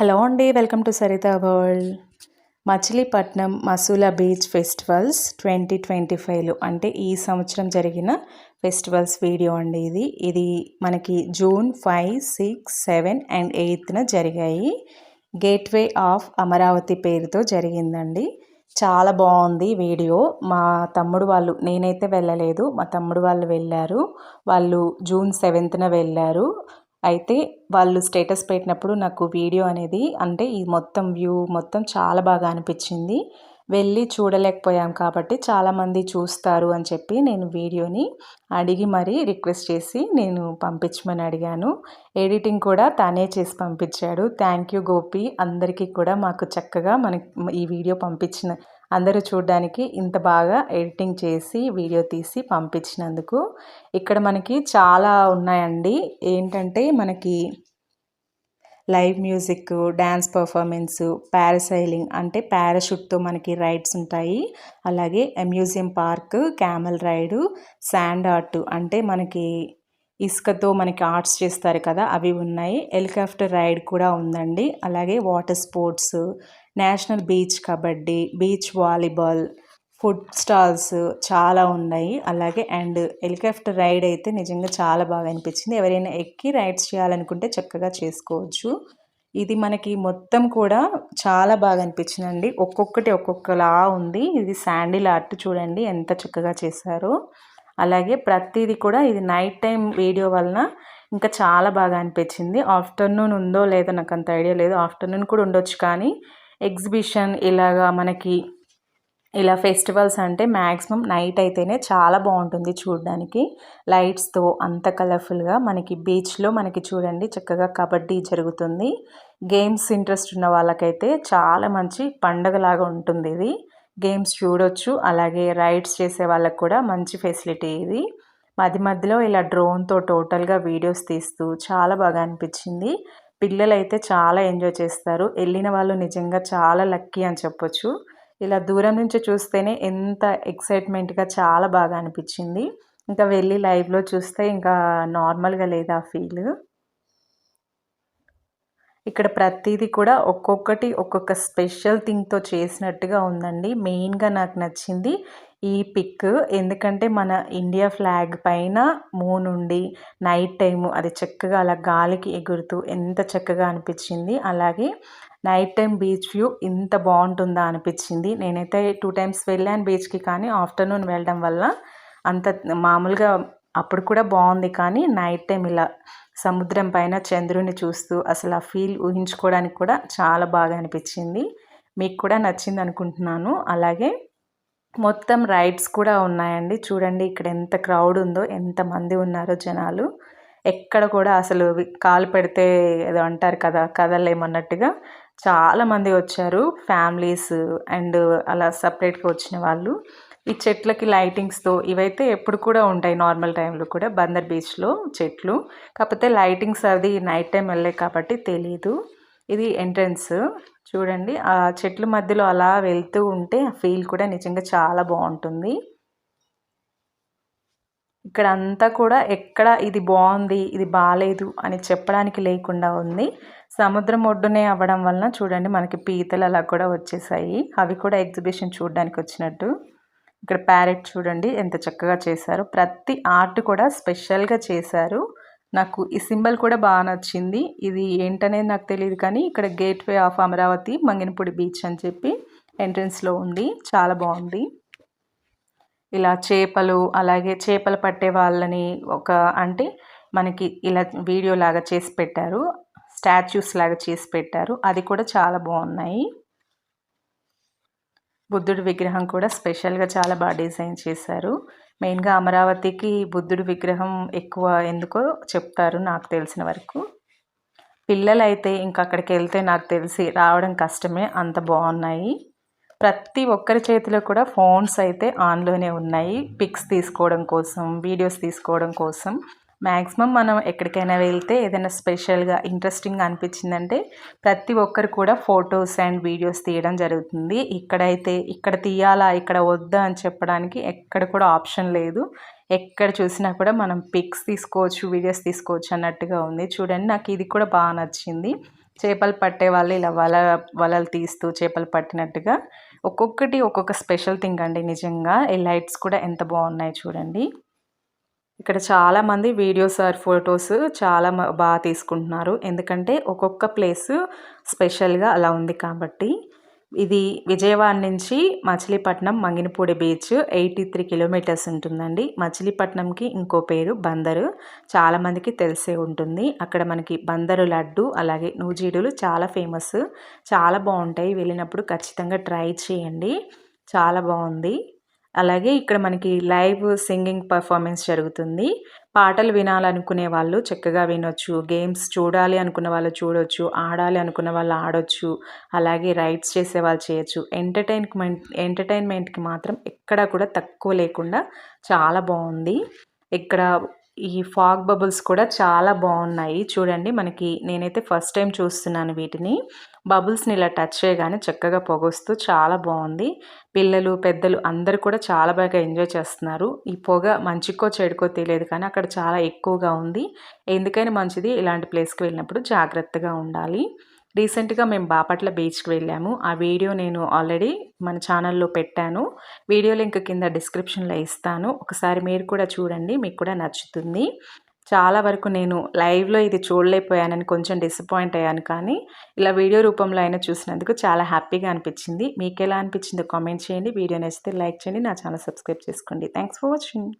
Hello అండి welcome to Sarita world. Machilipatnam Masula beach festivals twenty twenty ఫైవ్లో. అంటే ఈ సంవత్సరం జరిగిన ఫెస్టివల్స్ వీడియో అండి ఇది. ఇది మనకి June five six seven and ఎయిత్న జరిగాయి. గేట్వే ఆఫ్ అమరావతి పేరుతో జరిగిందండి. చాలా బాగుంది వీడియో. మా తమ్ముడు వాళ్ళు నేనైతే వెళ్ళలేదు మా తమ్ముడు వాళ్ళు వెళ్ళారు. వాళ్ళు జూన్ సెవెంత్న వెళ్ళారు. అయితే వాళ్ళు స్టేటస్ పెట్టినప్పుడు నాకు వీడియో అనేది అంటే ఈ మొత్తం వ్యూ మొత్తం చాలా బాగా అనిపించింది. వెళ్ళి చూడలేకపోయాం కాబట్టి చాలామంది చూస్తారు అని చెప్పి నేను వీడియోని అడిగి మరీ రిక్వెస్ట్ చేసి నేను పంపించమని అడిగాను. ఎడిటింగ్ కూడా తానే చేసి పంపించాడు. Thank you Gopi. అందరికీ కూడా మాకు చక్కగా మనకి ఈ వీడియో పంపించిన అందరూ చూడడానికి ఇంత బాగా ఎడిటింగ్ చేసి వీడియో తీసి పంపించినందుకు. ఇక్కడ మనకి చాలా ఉన్నాయండి. ఏంటంటే మనకి live music dance performance parasailing అంటే పారాషూట్తో మనకి రైడ్స్ ఉంటాయి. అలాగే museum park camel ride sand art అంటే మనకి ఇసుకతో మనకి ఆర్ట్స్ చేస్తారు కదా అవి ఉన్నాయి. హెలికాప్టర్ రైడ్ కూడా ఉందండి. అలాగే water sports national beach kabaddi beach volleyball food stalls చాలా ఉన్నాయి. అలాగే అండ్ హెలికాప్టర్ రైడ్ అయితే నిజంగా చాలా బాగా అనిపించింది. ఎవరైనా ఎక్కి రైడ్స్ చేయాలనుకుంటే చక్కగా చేసుకోవచ్చు. ఇది మనకి మొత్తం కూడా చాలా బాగా అనిపించిందండి. ఒక్కొక్కటి ఒక్కొక్కలా ఉంది. ఇది శాండిల్ ఆర్ట్ చూడండి ఎంత చక్కగా చేశారో. అలాగే ప్రతిదీ కూడా ఇది నైట్ టైం వీడియో వలన ఇంకా చాలా బాగా అనిపించింది. ఆఫ్టర్నూన్ ఉందో లేదో నాకు అంత ఐడియా లేదు. ఆఫ్టర్నూన్ కూడా ఉండొచ్చు కానీ ఎగ్జిబిషన్ ఇలాగా మనకి ఇలా ఫెస్టివల్స్ అంటే మ్యాక్సిమం నైట్ అయితేనే చాలా బాగుంటుంది చూడడానికి. లైట్స్తో అంత కలర్ఫుల్గా మనకి బీచ్లో మనకి చూడండి చక్కగా కబడ్డీ జరుగుతుంది. గేమ్స్ ఇంట్రెస్ట్ ఉన్న వాళ్ళకైతే చాలా మంచి పండగలాగా ఉంటుంది ఇది. గేమ్స్ చూడొచ్చు. అలాగే రైడ్స్ చేసే వాళ్ళకు కూడా మంచి ఫెసిలిటీ ఇది. మధ్య మధ్యలో ఇలా డ్రోన్తో టోటల్గా వీడియోస్ తీస్తూ చాలా బాగా అనిపించింది. పిల్లలైతే చాలా ఎంజాయ్ చేస్తారు. వెళ్ళిన వాళ్ళు నిజంగా చాలా లక్కీ అని చెప్పొచ్చు. ఇలా దూరం నుంచి చూస్తేనే ఎంత ఎక్సైట్మెంట్గా చాలా బాగా అనిపించింది. ఇంకా వెళ్ళి లైవ్లో చూస్తే ఇంకా నార్మల్గా లేదు ఆ ఫీల్. ఇక్కడ ప్రతిదీ కూడా ఒక్కొక్కటి ఒక్కొక్క స్పెషల్ థింగ్తో చేసినట్టుగా ఉందండి. మెయిన్గా నాకు నచ్చింది ఈ పిక్. ఎందుకంటే మన ఇండియా ఫ్లాగ్ పైన మూన్ ఉండి నైట్ టైము అది చక్కగా అలా గాలికి ఎగురుతూ ఎంత చక్కగా అనిపించింది. అలాగే నైట్ టైం బీచ్ వ్యూ ఇంత బాగుంటుందా అనిపించింది. నేనైతే టూ టైమ్స్ వెళ్ళాను బీచ్కి కానీ ఆఫ్టర్నూన్ వెళ్ళడం వల్ల అంత మామూలుగా అప్పుడు కూడా బాగుంది. కానీ నైట్ టైం ఇలా సముద్రం పైన చంద్రుని చూస్తూ అసలు ఆ ఫీల్ ఊహించుకోవడానికి కూడా చాలా బాగా అనిపించింది. మీకు కూడా నచ్చింది అనుకుంటున్నాను. అలాగే మొత్తం రైడ్స్ కూడా ఉన్నాయండి. చూడండి ఇక్కడ ఎంత క్రౌడ్ ఉందో ఎంతమంది ఉన్నారో జనాలు. ఎక్కడ కూడా అసలు కాలు పెడితే ఏదో అంటారు కదా కదలేమన్నట్టుగా చాలామంది వచ్చారు. ఫ్యామిలీస్ అండ్ అలా సపరేట్గా వచ్చిన వాళ్ళు. ఈ చెట్లకి లైటింగ్స్తో ఇవైతే ఎప్పుడు కూడా ఉంటాయి నార్మల్ టైంలో కూడా. బందర్ బీచ్లో చెట్లు. కాకపోతే లైటింగ్స్ అది నైట్ టైం వెళ్ళే కాబట్టి తెలీదు. ఇది ఎంట్రన్స్ చూడండి ఆ చెట్ల మధ్యలో అలా వెళ్తూ ఉంటే ఆ ఫీల్ కూడా నిజంగా చాలా బాగుంటుంది. ఇక్కడ అంతా కూడా ఎక్కడ ఇది బాగుంది ఇది బాగాలేదు అని చెప్పడానికి లేకుండా ఉంది. సముద్రం ఒడ్డునే అవ్వడం వలన చూడండి మనకి పీతలు అలా కూడా వచ్చేసాయి. అవి కూడా ఎగ్జిబిషన్ చూడడానికి వచ్చినట్టు. ఇక్కడ ప్యారెట్ చూడండి ఎంత చక్కగా చేశారు. ప్రతి ఆర్ట్ కూడా స్పెషల్గా చేశారు. నాకు ఈ సింబల్ కూడా బాగా నచ్చింది. ఇది ఏంటనేది నాకు తెలియదు కానీ ఇక్కడ gateway of Amaravati Manginapudi beach అని చెప్పి ఎంట్రన్స్లో ఉంది. చాలా బాగుంది. ఇలా చేపలు అలాగే చేపలు పట్టే వాళ్ళని ఒక అంటే మనకి ఇలా వీడియో లాగా చేసి పెట్టారు. స్టాచ్యూస్ లాగా చేసి పెట్టారు. అది కూడా చాలా బాగున్నాయి. బుద్ధుడి విగ్రహం కూడా స్పెషల్గా చాలా బాగా డిజైన్ చేశారు. మెయిన్గా అమరావతికి బుద్ధుడి విగ్రహం ఎక్కువ ఎందుకో చెప్తారు నాకు తెలిసిన వరకు. పిల్లలైతే ఇంకా అక్కడికి వెళ్తే నాకు తెలిసి రావడం కష్టమే అంత బాగున్నాయి. ప్రతి ఒక్కరి చేతిలో కూడా ఫోన్స్ అయితే ఆన్లోనే ఉన్నాయి. పిక్స్ తీసుకోవడం కోసం వీడియోస్ తీసుకోవడం కోసం. మ్యాక్సిమం మనం ఎక్కడికైనా వెళ్తే ఏదైనా స్పెషల్గా ఇంట్రెస్టింగ్ అనిపించిందంటే ప్రతి ఒక్కరు కూడా ఫొటోస్ అండ్ వీడియోస్ తీయడం జరుగుతుంది. ఇక్కడైతే ఇక్కడ తీయాలా ఇక్కడ వద్దా అని చెప్పడానికి ఎక్కడ కూడా ఆప్షన్ లేదు. ఎక్కడ చూసినా కూడా మనం పిక్స్ తీసుకోవచ్చు వీడియోస్ తీసుకోవచ్చు అన్నట్టుగా ఉంది. చూడండి నాకు ఇది కూడా బాగా నచ్చింది. చేపలు పట్టే వాళ్ళు ఇలా వల వలలు తీస్తూ చేపలు పట్టినట్టుగా ఒక్కొక్కటి ఒక్కొక్క స్పెషల్ థింగ్ అండి నిజంగా. ఈ లైట్స్ కూడా ఎంత బాగున్నాయి చూడండి. ఇక్కడ చాలామంది వీడియోస్ ఆర్ ఫొటోస్ చాలా బాగా తీసుకుంటున్నారు. ఎందుకంటే ఒక్కొక్క ప్లేస్ స్పెషల్గా అలా ఉంది కాబట్టి. ఇది విజయవాడ నుంచి Machilipatnam Manginapudi beach eighty three kilometres ఉంటుందండి. మచిలీపట్నంకి ఇంకో పేరు బందరు. చాలామందికి తెలిసే ఉంటుంది. అక్కడ మనకి బందరు లడ్డు అలాగే నూజీడులు చాలా ఫేమస్. చాలా బాగుంటాయి. వెళ్ళినప్పుడు ఖచ్చితంగా ట్రై చేయండి. చాలా బాగుంది. అలాగే ఇక్కడ మనకి లైవ్ సింగింగ్ పర్ఫార్మెన్స్ జరుగుతుంది. పాటలు వినాలనుకునే వాళ్ళు చక్కగా వినొచ్చు. గేమ్స్ చూడాలి అనుకున్న వాళ్ళు చూడొచ్చు. ఆడాలి అనుకున్న వాళ్ళు ఆడొచ్చు. అలాగే రైడ్స్ చేసే వాళ్ళు చేయొచ్చు. ఎంటర్టైన్మెంట్ ఎంటర్టైన్మెంట్కి మాత్రం ఎక్కడా కూడా తక్కువ లేకుండా చాలా బాగుంది. ఇక్కడ ఈ ఫాగ్ బబుల్స్ కూడా చాలా బాగున్నాయి. చూడండి మనకి నేనైతే ఫస్ట్ టైం చూస్తున్నాను వీటిని. బబుల్స్ని ఇలా టచ్ చేయగానే చక్కగా పొగొస్తూ చాలా బాగుంది. పిల్లలు పెద్దలు అందరూ కూడా చాలా బాగా ఎంజాయ్ చేస్తున్నారు. ఈ పొగ మంచికో చెడుకో తెలియదు కానీ అక్కడ చాలా ఎక్కువగా ఉంది. ఎందుకైనా మంచిది ఇలాంటి ప్లేస్కి వెళ్ళినప్పుడు జాగ్రత్తగా ఉండాలి. రీసెంట్గా మేము బాపట్ల బీచ్కి వెళ్ళాము. ఆ వీడియో నేను ఆల్రెడీ మన ఛానల్లో పెట్టాను. వీడియో లింక్ కింద డిస్క్రిప్షన్లో ఇస్తాను. ఒకసారి మీరు కూడా చూడండి మీకు కూడా నచ్చుతుంది. చాలా వరకు నేను లైవ్లో ఇది చూడలేకపోయానని కొంచెం డిసప్పాయింట్ అయ్యాను కానీ ఇలా వీడియో రూపంలో అయినా చూసినందుకు చాలా హ్యాపీగా అనిపించింది. మీకు ఎలా అనిపించిందో కామెంట్ చేయండి. వీడియో నచ్చితే లైక్ చేయండి. నా ఛానల్ సబ్స్క్రైబ్ చేసుకోండి. Thanks for watching